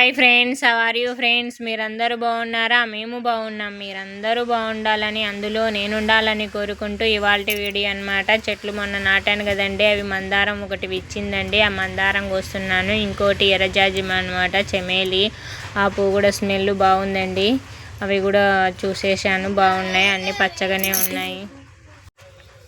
Hi friends are you friends మీరందరూ బాగున్నారా? మేము బాగున్నాం. మీరందరూ బాగుండాలని అందులో నేను ఉండాలని కోరుకుంటూ ఇవాళ వీడియో అనమాట చెట్లు మొన్న నాటాను కదండి అవి మందారం ఒకటి విచ్చిందండి. ఆ మందారం కోస్తున్నాను. ఇంకోటి ఎర్రజాజిమ అనమాట చెమేలి. ఆ పువ్వు కూడా స్మెల్ బాగుందండి. అవి కూడా చూసేసాను బాగున్నాయి. అన్నీ పచ్చగానే ఉన్నాయి.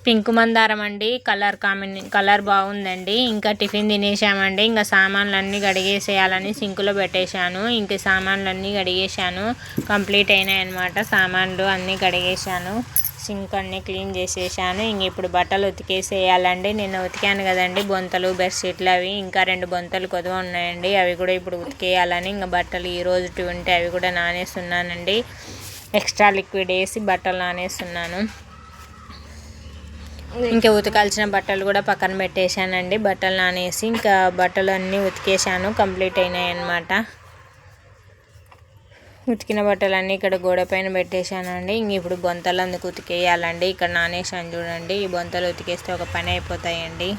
పింక్ మందారం అండి. కలర్ కాంబినే కలర్ బాగుందండి. ఇంకా టిఫిన్ తినేసామండి. ఇంకా సామాన్లు అన్నీ కడిగేసేయాలని సింకులో పెట్టేశాను. ఇంకా సామాన్లు అన్నీ కడిగేశాను. కంప్లీట్ అయినాయి అనమాట సామాన్లు అన్నీ కడిగేశాను. సింక్ అన్నీ క్లీన్ చేసేసాను. ఇంక ఇప్పుడు బట్టలు ఉతికేసేయాలండి. నిన్న ఉతికాను కదండి. బొంతలు బెడ్షీట్లు అవి. ఇంకా రెండు బొంతలు కొద్దిగా ఉన్నాయండి. అవి కూడా ఇప్పుడు ఉతికేయాలని ఇంకా బట్టలు ఈ రోజు ఉంటే అవి కూడా నానేస్తున్నానండి. ఎక్స్ట్రా లిక్విడ్ వేసి బట్టలు నానేస్తున్నాను. ఇంకా ఉతకాల్సిన బట్టలు కూడా పక్కన పెట్టేశానండి. బట్టలు నానేసి ఇంకా బట్టలు అన్నీ ఉతికేసాను కంప్లీట్ అయినాయి అన్నమాట ఉతికిన బట్టలన్నీ ఇక్కడ గోడ పైన పెట్టేశానండి. ఇంక ఇప్పుడు బొంతలు అందుకు ఉతికేయాలండి. ఇక్కడ నానేసాను చూడండి. ఈ బొంతలు ఉతికేస్తే ఒక పని అయిపోతాయండి.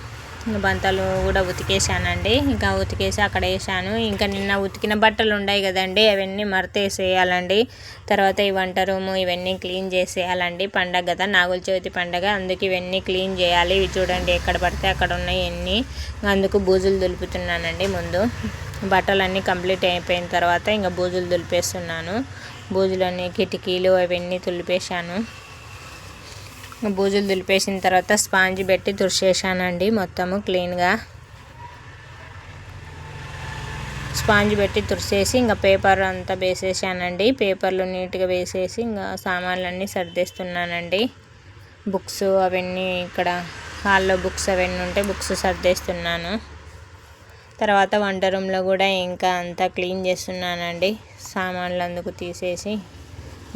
బంతలు కూడా ఉతికేసానండి ఇంకా ఉతికేసి అక్కడ వేసాను ఇంకా నిన్న ఉతికిన బట్టలు ఉన్నాయి కదండి అవన్నీ మరతేసేయాలండి. తర్వాత ఈ వంట రూము ఇవన్నీ క్లీన్ చేసేయాలండి. పండగ కదా నాగుల చవితి పండగ. అందుకు ఇవన్నీ క్లీన్ చేయాలి. ఇవి చూడండి ఎక్కడ పడితే అక్కడ ఉన్నాయి అన్నీ అందుకు బూజులు దులుపుతున్నానండి ముందు. బట్టలన్నీ కంప్లీట్ అయిపోయిన తర్వాత ఇంకా బూజులు దులిపేస్తున్నాను. బూజులన్నీ కిటికీలు అవన్నీ తులిపేశాను. బూజులు దులిపేసిన తర్వాత స్పాంజ్ పెట్టి తుడిచేసానండి మొత్తము క్లీన్గా. స్పాంజ్ పెట్టి తుడిచేసి ఇంకా పేపర్ అంతా వేసేసానండి. పేపర్లు నీట్గా వేసేసి ఇంకా సామాన్లన్నీ సర్దేస్తున్నానండి. బుక్స్ అవన్నీ ఇక్కడ హాల్లో బుక్స్ అవన్నీ ఉంటే బుక్స్ సర్దేస్తున్నాను. తర్వాత వంట రూమ్లో కూడా ఇంకా అంతా క్లీన్ చేస్తున్నానండి. సామాన్లు అందుకు తీసేసి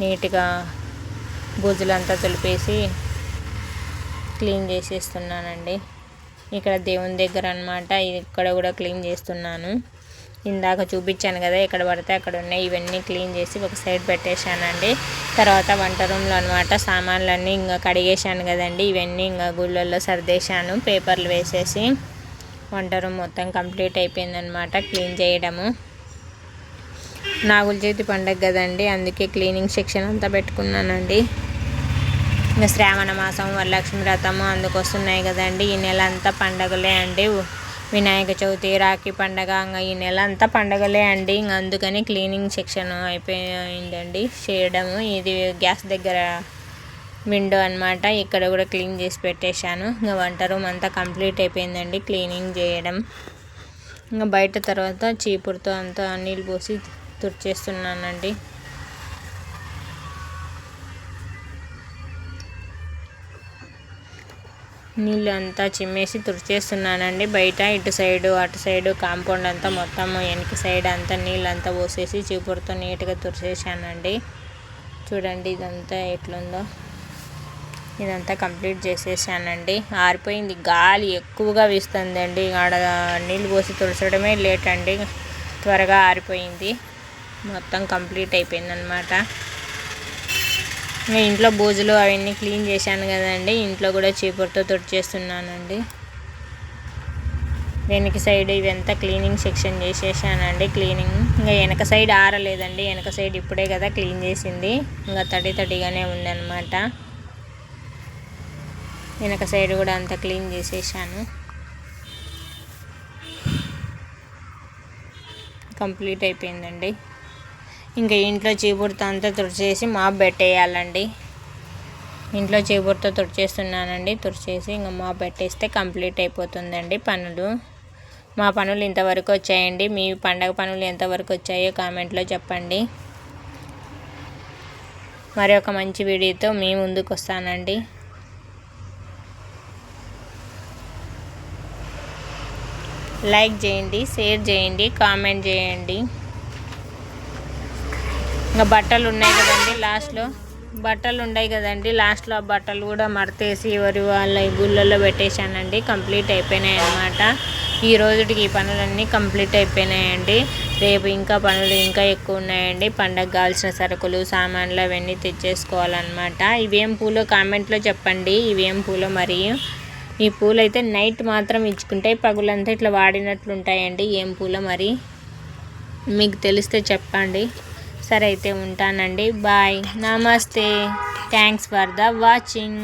నీట్గా బూజులంతా తులిపేసి క్లీన్ చేసేస్తున్నానండి. ఇక్కడ దేవుని దగ్గర అనమాట ఇక్కడ కూడా క్లీన్ చేస్తున్నాను. ఇందాక చూపించాను కదా ఎక్కడ పడితే అక్కడ ఉన్నాయి. ఇవన్నీ క్లీన్ చేసి ఒక సైడ్ పెట్టేశానండి. తర్వాత వంట రూమ్లో అనమాట సామాన్లన్నీ ఇంకా కడిగేశాను కదండి. ఇవన్నీ ఇంకా గుళ్ళల్లో సర్దేశాను. పేపర్లు వేసేసి వంట రూమ్ మొత్తం కంప్లీట్ అయిపోయిందనమాట క్లీన్ చేయడము. నాగుల చేతి పండగ కదండి అందుకే క్లీనింగ్ సెక్షన్ అంతా పెట్టుకున్నానండి. ఇంకా శ్రావణ మాసం వరలక్ష్మి వ్రతము అందుకు వస్తున్నాయి కదండి. ఈ నెల అంతా పండగలే అండి. వినాయక చవితి రాఖీ పండగ ఇంకా ఈ నెల అంతా పండగలే అండి. ఇంక అందుకని క్లీనింగ్ సెక్షన్ అయిపోయిందండి. చేయడము ఇది గ్యాస్ దగ్గర విండో అనమాట ఇక్కడ కూడా క్లీన్ చేసి పెట్టేశాను. ఇంకా వంట రూమ్ అంతా కంప్లీట్ అయిపోయిందండి. క్లీనింగ్ చేయడం. ఇంకా బయట తర్వాత చీపురుతో అంతా నీళ్ళు పోసి తుడిచేస్తున్నానండి. నీళ్ళు అంతా చిమ్మేసి తుడిచేస్తున్నానండి. బయట ఇటు సైడు అటు సైడు కాంపౌండ్ అంతా మొత్తం వెనక సైడ్ అంతా నీళ్ళు అంతా పోసేసి చీపురుతో నీట్గా తుడిచేసానండి చూడండి ఇదంతా ఎట్లుందో. ఇదంతా కంప్లీట్ చేసేసానండి. ఆరిపోయింది. గాలి ఎక్కువగా వీస్తుందండి. ఆడ నీళ్ళు పోసి తుడచడమే లేట్ అండి త్వరగా ఆరిపోయింది. మొత్తం కంప్లీట్ అయిపోయిందనమాట. ఇంకా ఇంట్లో బూజులు అవన్నీ క్లీన్ చేశాను కదండి. ఇంట్లో కూడా చీపురుతో తుడిచేస్తున్నానండి. వెనక సైడ్ ఇదంతా క్లీనింగ్ సెక్షన్ చేసేసానండి. క్లీనింగ్ ఇంకా వెనక సైడ్ ఆరలేదండి. వెనక సైడ్ ఇప్పుడే కదా క్లీన్ చేసింది. ఇంకా తడి తడిగానే ఉందన్నమాట. వెనక సైడ్ కూడా అంతా క్లీన్ చేసేసాను. కంప్లీట్ అయిపోయిందండి. ఇంకా ఇంట్లో చీపురుతో అంతా తుడిచేసి మాప్ పెట్టేయాలండి ఇంట్లో చీపురుతో తుడిచేస్తున్నానండి. తుడిచేసి ఇంకా మాప్ పెట్టేస్తే కంప్లీట్ అయిపోతుందండి పనులు. మా పనులు ఇంతవరకు వచ్చాయండి. మీ పండగ పనులు ఎంతవరకు వచ్చాయో కామెంట్లో చెప్పండి. మరి ఒక మంచి వీడియోతో మీ ముందుకు వస్తానండి. లైక్ చేయండి షేర్ చేయండి కామెంట్ చేయండి. ఇంకా బట్టలు ఉన్నాయి కదండి లాస్ట్లో. బట్టలు ఉన్నాయి కదండి. లాస్ట్లో ఆ బట్టలు కూడా మడతేసి ఎవరి వాళ్ళ గుళ్ళల్లో పెట్టేశానండి. కంప్లీట్ అయిపోయినాయి అనమాట ఈ రోజుకి ఈ పనులన్నీ కంప్లీట్ అయిపోయినాయండి. రేపు ఇంకా పనులు ఇంకా ఎక్కువ ఉన్నాయండి. పండగ కావాల్సిన సరుకులు సామాన్లు అవన్నీ తెచ్చేసుకోవాలన్నమాట. ఇవేం పూలో కామెంట్లో చెప్పండి. ఇవేం పూలో మరియు ఈ పూలు అయితే నైట్ మాత్రం ఇచ్చుకుంటే పగులంతా ఇట్లా వాడినట్లు ఉంటాయండి ఏం పూలు మరి? మీకు తెలిస్తే చెప్పండి. సరే అయితే ఉంటానండి. బాయ్. నమస్తే. Thanks for the watching.